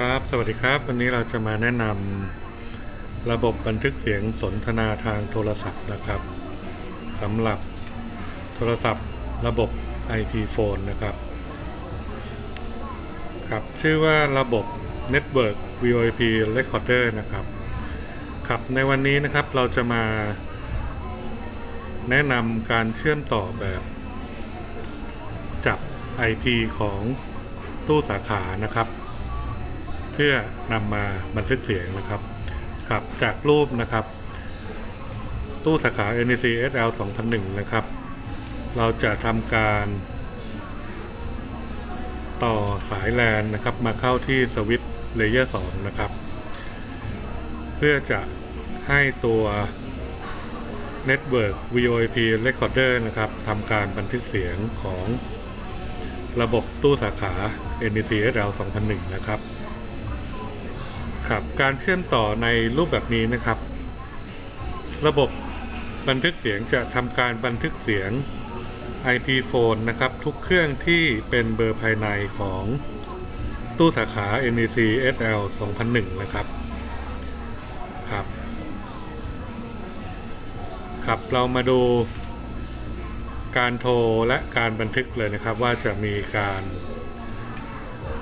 ครับ สวัสดีครับ วันนี้เราจะมาแนะนำระบบบันทึกเสียงสนทนาทางโทรศัพท์นะครับสำหรับโทรศัพท์ระบบ IP phone นะครับ ครับ ชื่อว่าระบบ Network VoIP Recorder นะครับ ครับในวันนี้นะครับเราจะมา แนะนำการเชื่อมต่อแบบ จับ IP ของตู้สาขานะครับ เพื่อนำมาบันทึกเสียงนะครับครับจากรูปนะครับ ตู้สาขา NEC SL 2001 นะครับ เราจะทำการต่อสายแลนนะครับมาเข้าที่สวิตช์เลเยอร์2นะครับ เพื่อจะให้ตัว Network VoIP Recorder นะครับทำการบันทึกเสียงของระบบตู้สาขา NEC SL 2001 นะครับ ครับการเชื่อมต่อในรูปแบบนี้นะครับ ระบบบันทึกเสียงจะทำการบันทึกเสียง IP phone นะครับ ทุกเครื่องที่เป็นเบอร์ภายในของตู้สาขา NEC SL 2001 นะครับ ครับ ครับ เรามาดูการโทรและการบันทึกเลยนะครับ ว่าจะมีการ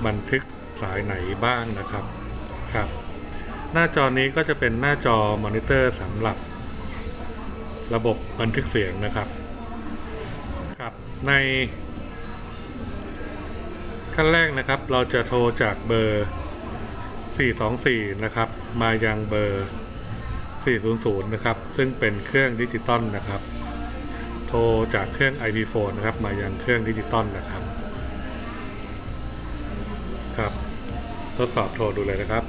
บันทึกสายไหนบ้างนะครับ ครับ หน้าจอนี้ก็จะเป็นหน้าจอมอนิเตอร์สำหรับ ระบบบันทึกเสียงนะครับครับ ในขั้นแรกนะครับ เราจะโทรจากเบอร์ 424 นะครับ มายังเบอร์ 400 นะครับ ซึ่งเป็นเครื่องดิจิตอลนะครับ โทรจากเครื่อง IP phone นะครับ มายังเครื่องดิจิตอลนะครับครับ ทดสอบโทรดูเลยนะครับ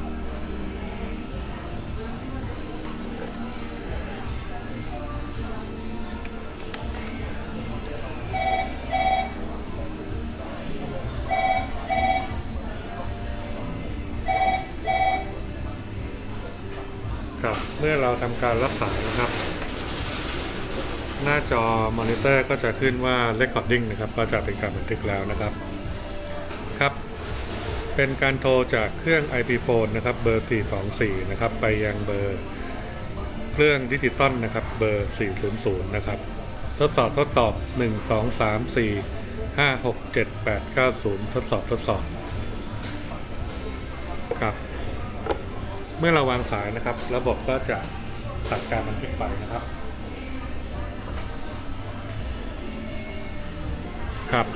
ครับเมื่อเราทำการรับสายนะครับ หน้าจอมอนิเตอร์ก็จะขึ้นว่า recording นะครับ ก็จะเป็นการบันทึกแล้วนะครับครับ เป็นการโทรจากเครื่อง IP phone นะครับเบอร์ 424 นะครับ ไปยังเบอร์เครื่องดิจิตอลนะครับ เบอร์ 400 นะครับ ทดสอบทดสอบ 1 2 3 4 5 6 7 8 9 0 ทดสอบทดสอบครับ เมื่อเราวางสายนะครับ ระบบก็จะตัดการบันทึกไปนะครับ ครับ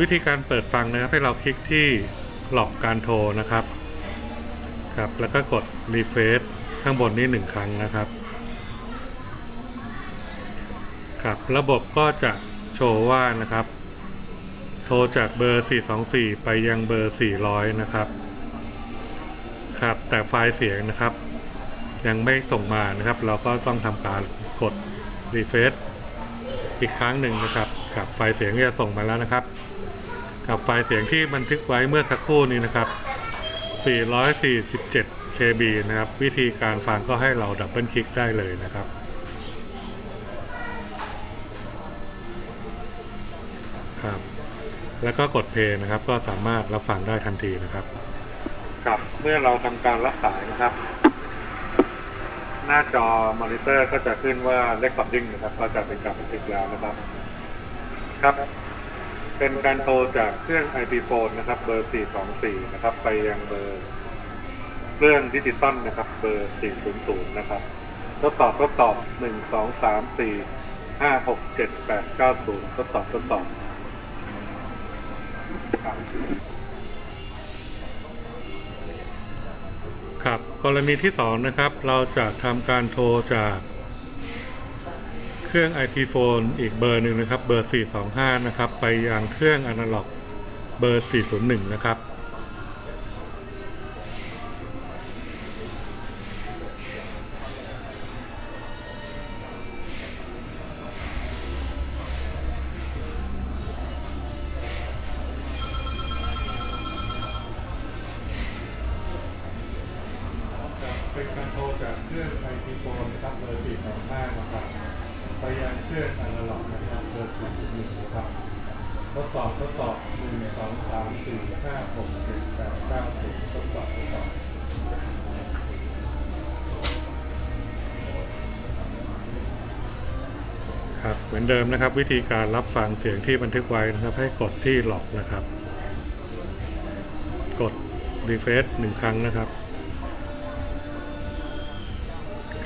วิธีการเปิดฟังนะครับให้เราคลิกที่ หลอกการโทรนะครับครับแล้วก็กด refresh ข้างบนนี้หนึ่งครั้งนะครับครับระบบก็จะโชว์ว่านะครับ โทรจากเบอร์ 424 ไปยังเบอร์ 400 นะครับ ครับแต่ไฟล์เสียงนะครับ ยังไม่ส่งมานะครับ เราก็ต้องทำการกด refresh อีกครั้งหนึ่งนะครับครับไฟล์เสียงจะส่งมาแล้วนะครับ กับไฟล์เสียงที่บันทึกไว้เมื่อสักครู่นี้นะครับ 447 KB นะครับ วิธีการฟังก็ให้เราดับเบิลคลิกได้เลยนะครับครับ แล้วก็กดเพลย์นะครับ ก็สามารถรับฟังได้ทันทีนะครับครับเมื่อเราทำการรับสายนะครับ หน้าจอมอนิเตอร์ก็จะขึ้นว่า recording นะครับ ก็จะเป็นการบันทึกแล้วนะครับ ครับ เป็นการโทรจากเครื่อง IP phone นะครับ เบอร์ 424 นะครับ ไปยังเบอร์เครื่องดิจิตอลนะครับ เบอร์ 400 นะครับ ทดสอบทดสอบ 1 2 3 4 5 6 7 8 9 0 ทดสอบทดสอบครับครับกรณีที่ 2 นะครับ เราจะทำการโทรจาก เครื่อง IP phone อีกเบอร์หนึ่งนะครับ เบอร์ 425 นะครับ ไปยังเครื่องอนาล็อกเบอร์ 401 นะครับ ทดสอบทดสอบหนึ่งสองสามสี่ห้าหกเจ็ดแปดเก้าสิบทดสอบทดสอบครับเหมือนเดิมนะครับ วิธีการรับฟังเสียงที่บันทึกไว้นะครับ ให้กดที่หลอกนะครับ กดรีเฟซหนึ่งครั้งนะครับ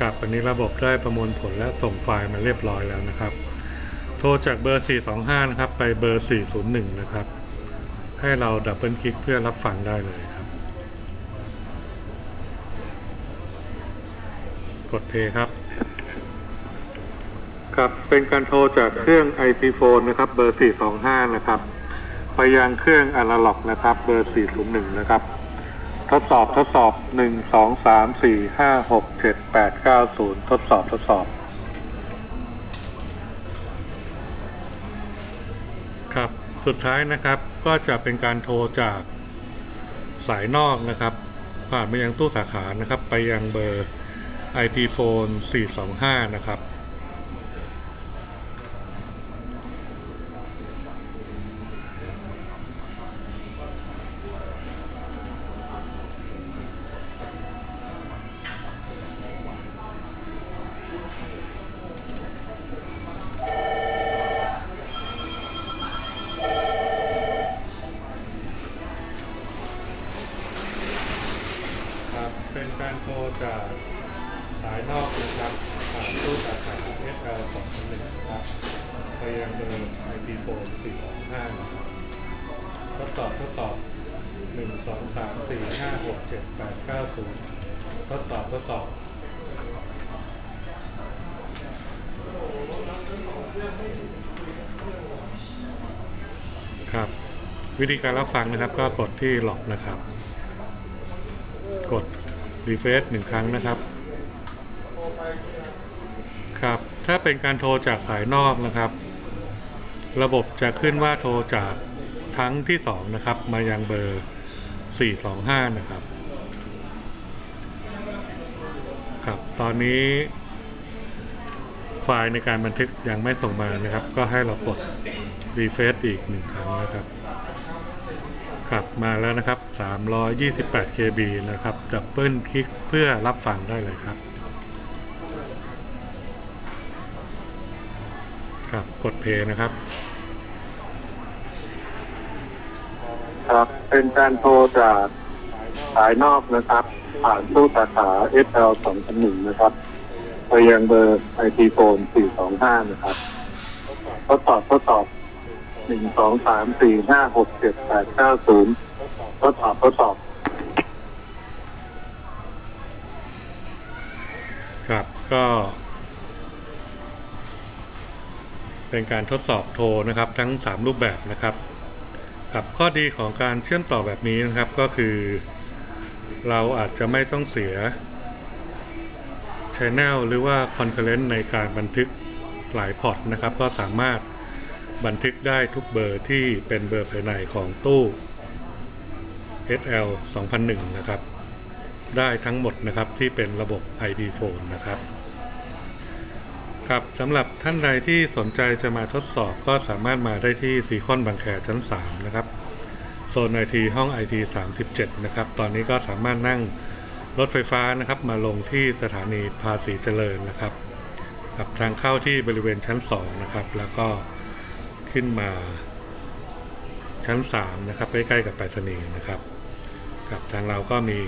ครับอันนี้ระบบได้ประมวลผลและส่งไฟล์มาเรียบร้อยแล้วนะครับ โทรจากเบอร์ 425 นะครับ ไปเบอร์ 401 นะครับ ให้เราดับเบิลคลิกเพื่อรับฟังได้เลยครับ กดเพย์ครับ ครับ เป็นการโทรจากเครื่อง IP phone นะครับ เบอร์ 425 นะครับ ไปยังเครื่องอนาล็อกนะครับ เบอร์ 401 นะครับ ทดสอบทดสอบ 1 2 3 4 5 6 7 8 9 0 ทดสอบทดสอบ สุดท้ายนะครับก็จะเป็นการโทรจากสายนอกนะครับ ผ่านไปยังตู้สาขานะครับ ไปยังเบอร์ IP phone 425 นะครับครับ ไปยังเบอร์ IP phone 425นะครับทดสอบทดสอบ1 2 3 4 5 6 7 8 9 0ทดสอบทดสอบครับ วิธีการรับฟังนะครับก็กดที่หลอกนะครับ กด refresh หนึ่งครั้งนะครับ ครับ ถ้าเป็นการโทรจากสายนอกนะครับ ระบบจะขึ้นว่าโทรจากทั้งที่สองนะครับ มายังเบอร์ 425 นะครับ ครับ ตอนนี้ ไฟล์ในการบันทึกยังไม่ส่งมานะครับ ก็ให้เรากด refresh อีกหนึ่งครั้งนะครับ ครับมาแล้วนะครับ 328 KB นะครับดับเบิลคลิกเพื่อรับฟังได้เลยครับครับกดเพย์นะครับ ครับ เป็นการโทรจากสายนอกนะครับ ผ่านตู้สาขา SL 201นะครับไปยังเบอร์ IP phone 425 นะครับ ทดสอบทดสอบ 1 2 3 4 5 6 7 8 9 0 ทดสอบทดสอบ ครับก็ เป็นการทดสอบโทรนะครับ ทั้ง 3 รูปแบบนะครับ ครับข้อดีของการเชื่อมต่อแบบนี้นะครับก็คือ เราอาจจะไม่ต้องเสีย Channel หรือว่า Concurrent ในการบันทึกหลายพอร์ตนะครับ ก็สามารถบันทึกได้ทุกเบอร์ที่เป็นเบอร์ภายในของตู้ SL 2001 นะครับ ได้ทั้งหมดนะครับที่เป็นระบบ IP phone นะครับ ครับสำหรับท่านใดที่สนใจจะมาทดสอบก็สามารถมาได้ที่ซีคอนบางแคชั้น 3 นะครับ โซนไอทีห้อง IT 37 นะครับ ตอนนี้ก็สามารถนั่งรถไฟฟ้านะครับ มาลงที่สถานีภาษีเจริญนะครับกับทางเข้าที่บริเวณชั้น 2 นะครับ แล้วก็ขึ้นมาชั้น 3 นะครับใกล้ๆกับไปรษณีย์นะครับ กับทางเราก็มี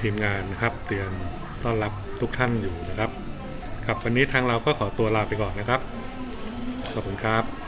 ทีมงานนะครับ เตรียมต้อนรับทุกท่านอยู่นะครับ ครับ วันนี้ทางเราก็ขอตัวลาไปก่อนนะครับ ขอบคุณครับ